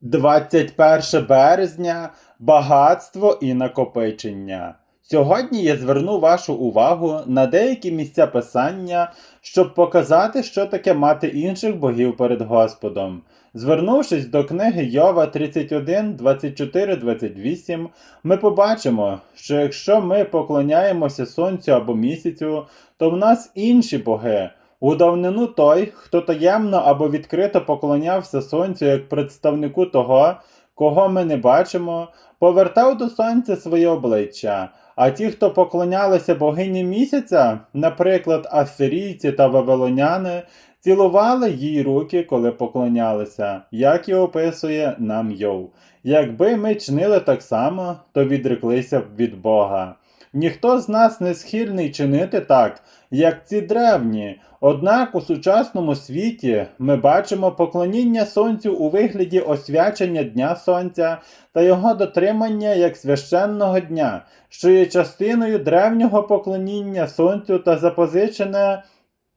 21 березня багатство і накопичення. Сьогодні я зверну вашу увагу на деякі місця писання, щоб показати, що таке мати інших богів перед Господом. Звернувшись до книги Йова 31, 24, 28, ми побачимо, що якщо ми поклоняємося сонцю або місяцю, то в нас інші боги. У давнину той, хто таємно або відкрито поклонявся сонцю як представнику того, кого ми не бачимо, повертав до сонця своє обличчя. А ті, хто поклонялися богині місяця, наприклад, асирійці та вавилоняни, цілували їй руки, коли поклонялися, як і описує нам Йов. Якби ми чинили так само, то відреклися б від Бога. Ніхто з нас не схильний чинити так, як ці древні. Однак у сучасному світі ми бачимо поклоніння сонцю у вигляді освячення Дня Сонця та його дотримання як священного дня, що є частиною древнього поклоніння сонцю та запозичене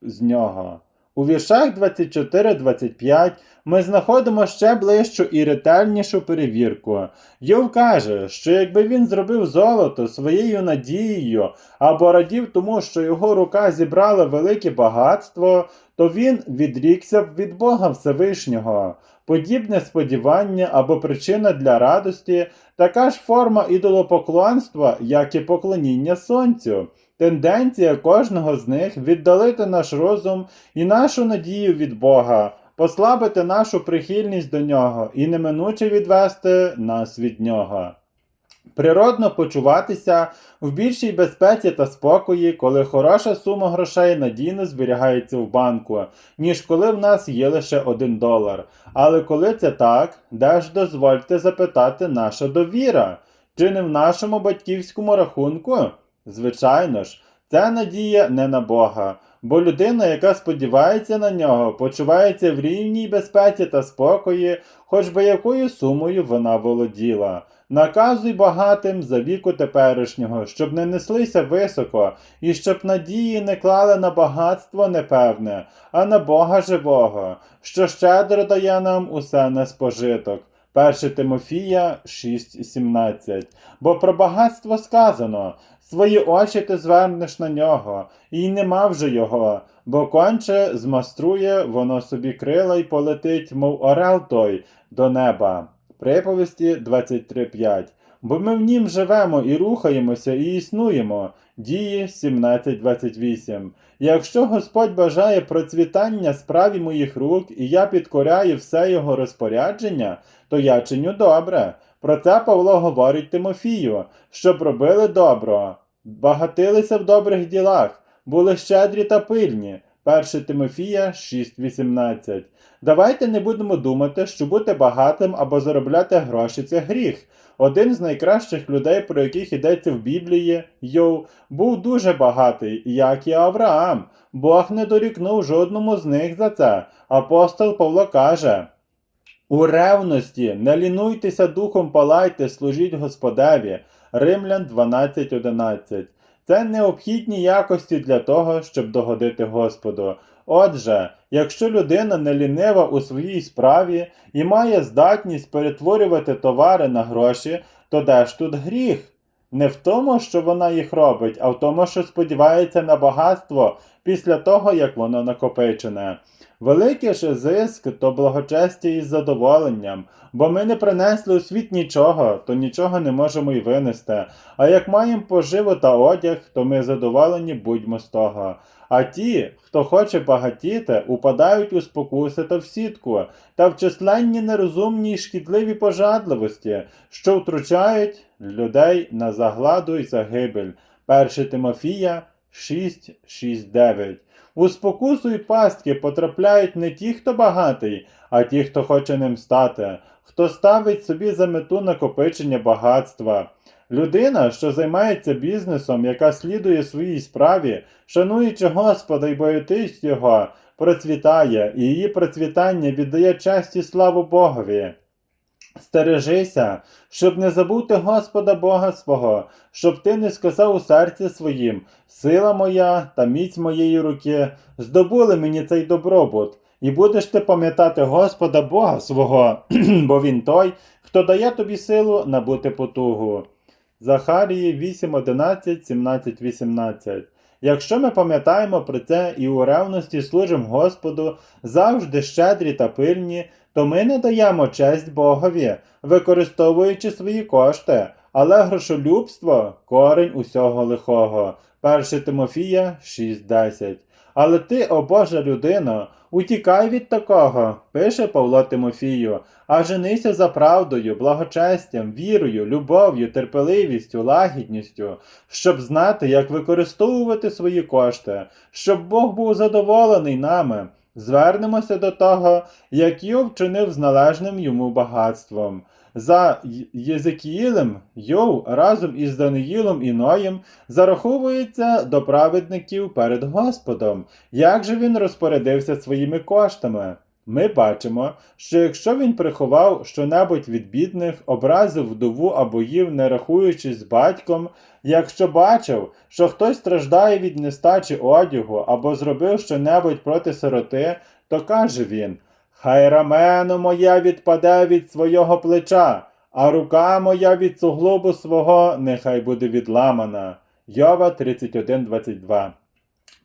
з нього. У віршах 24-25 ми знаходимо ще ближчу і ретельнішу перевірку. Йов каже, що якби він зробив золото своєю надією або радів тому, що його рука зібрала велике багатство, то він відрікся б від Бога Всевишнього. Подібне сподівання або причина для радості така ж форма ідолопоклонства, як і поклоніння сонцю. Тенденція кожного з них віддалити наш розум і нашу надію від Бога, послабити нашу прихильність до нього і неминуче відвести нас від нього. Природно почуватися в більшій безпеці та спокої, коли хороша сума грошей надійно зберігається в банку, ніж коли в нас є лише один долар. Але коли це так, де ж дозвольте запитати наша довіра? Чи не в нашому батьківському рахунку? Звичайно ж, це надія не на Бога, бо людина, яка сподівається на нього, почувається в рівній безпеці та спокої, хоч би якою сумою вона володіла. Наказуй багатим за віку теперішнього, щоб не неслися високо, і щоб надії не клали на багатство непевне, а на Бога живого, що щедро дає нам усе на спожиток. 1 Тимофія 6,17 Бо про багатство сказано свої очі ти звернеш на нього, і нема вже його, бо конче змаструє воно собі крила й полетить, мов орел той, до неба. Приповісті 23.5 Бо ми в нім живемо і рухаємося, і існуємо. Дії 17.28 Якщо Господь бажає процвітання справі моїх рук, і я підкоряю все його розпорядження, то я чиню добре. Про це Павло говорить Тимофію, щоб робили добро, багатилися в добрих ділах, були щедрі та пильні. 1 Тимофія 6.18 Давайте не будемо думати, що бути багатим або заробляти гроші це гріх. Один з найкращих людей, про яких йдеться в Біблії, Йов, був дуже багатий, як і Авраам. Бог не дорікнув жодному з них за це. Апостол Павло каже. У ревності не лінуйтеся духом палайте, служіть Господеві. Римлян 12.11. Це необхідні якості для того, щоб догодити Господу. Отже, якщо людина не лінива у своїй справі і має здатність перетворювати товари на гроші, то де ж тут гріх? Не в тому, що вона їх робить, а в тому, що сподівається на багатство після того, як воно накопичене. Великий же зиск то благочестя із задоволенням, бо ми не принесли у світ нічого, то нічого не можемо й винести. А як маємо поживу та одяг, то ми задоволені будьмо з того. А ті, хто хоче багатіти, упадають у спокуси та в сітку, та в численні нерозумні й шкідливі пожадливості, що втручають людей на загладу й загибель. 1 Тимофія 6, 6, 9. У спокусу й пастки потрапляють не ті, хто багатий, а ті, хто хоче ним стати, хто ставить собі за мету накопичення багатства. Людина, що займається бізнесом, яка слідує своїй справі, шануючи Господа й боятись його, процвітає, і її процвітання віддає честь і славу Богові. Стережися, щоб не забути Господа Бога свого, щоб ти не сказав у серці своїм, сила моя та міць моєї руки здобули мені цей добробут. І будеш ти пам'ятати Господа Бога свого, бо Він той, хто дає тобі силу набути потугу. Захарії 8, 11, 17, 18. Якщо ми пам'ятаємо про це і у ревності служимо Господу завжди щедрі та пильні, то ми не даємо честь Богові, використовуючи свої кошти, але грошолюбство корень усього лихого. 1 Тимофія 6.10. Але ти, о Божа людина, утікай від такого, пише Павло Тимофію, а женися за правдою, благочестям, вірою, любов'ю, терпеливістю, лагідністю, щоб знати, як використовувати свої кошти, щоб Бог був задоволений нами. Звернемося до того, як Йов вчинив з належним йому багатством. За Єзекіїлем Йов разом із Даниїлом і Ноєм зараховується до праведників перед Господом. Як же він розпорядився своїми коштами? Ми бачимо, що якщо він приховав щонебудь від бідних, образив вдову або їв, не рахуючись з батьком, якщо бачив, що хтось страждає від нестачі одягу або зробив щонебудь проти сироти, то каже він: Хай рамено моя відпаде від свого плеча, а рука моя від суглобу свого нехай буде відламана. Йова 31.22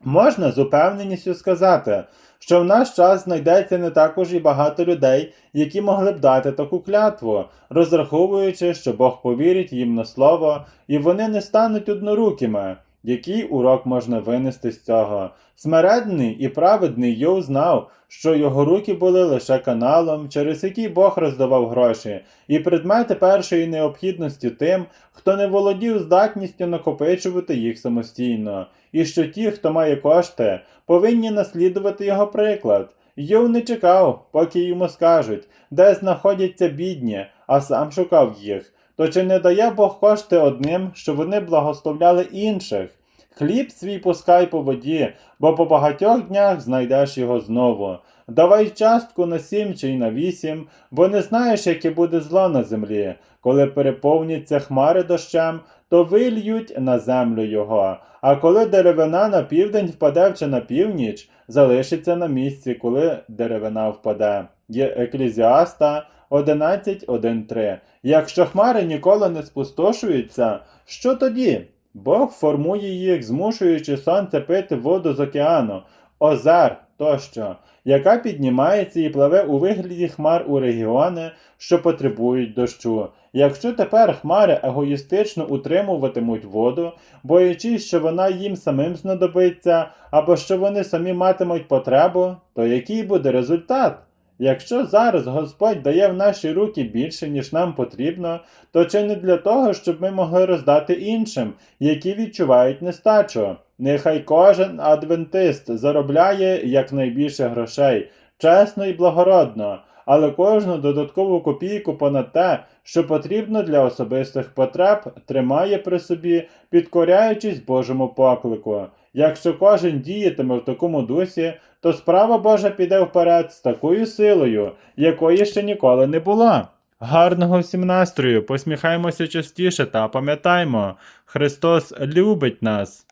Можна з упевненістю сказати, що в наш час знайдеться не також і багато людей, які могли б дати таку клятву, розраховуючи, що Бог повірить їм на слово, і вони не стануть однорукими. Який урок можна винести з цього? Смиренний і праведний Йов знав, що його руки були лише каналом, через який Бог роздавав гроші, і предмети першої необхідності тим, хто не володів здатністю накопичувати їх самостійно, і що ті, хто має кошти, повинні наслідувати його приклад. Йов не чекав, поки йому скажуть, де знаходяться бідні, а сам шукав їх. То чи не дає Бог кошти одним, що вони благословляли інших? Хліб свій пускай по воді, бо по багатьох днях знайдеш його знову. Давай частку на сім чи й на вісім, бо не знаєш, яке буде зло на землі. Коли переповняться хмари дощем, то вильють на землю його. А коли деревина на південь впаде чи на північ, залишиться на місці, коли деревина впаде. Є Еклезіаста 11.1.3. Якщо хмари ніколи не спустошуються, що тоді? Бог формує їх, змушуючи сонце пити воду з океану, озер тощо, яка піднімається і пливе у вигляді хмар у регіони, що потребують дощу. Якщо тепер хмари егоїстично утримуватимуть воду, боячись, що вона їм самим знадобиться, або що вони самі матимуть потребу, то який буде результат? Якщо зараз Господь дає в наші руки більше, ніж нам потрібно, то чи не для того, щоб ми могли роздати іншим, які відчувають нестачу? Нехай кожен адвентист заробляє якнайбільше грошей, чесно і благородно, але кожну додаткову копійку понад те, що потрібно для особистих потреб, тримає при собі, підкоряючись Божому поклику. Якщо кожен діятиме в такому дусі, то справа Божа піде вперед з такою силою, якої ще ніколи не була. Гарного всім настрою, посміхаємося частіше та пам'ятаймо, Христос любить нас.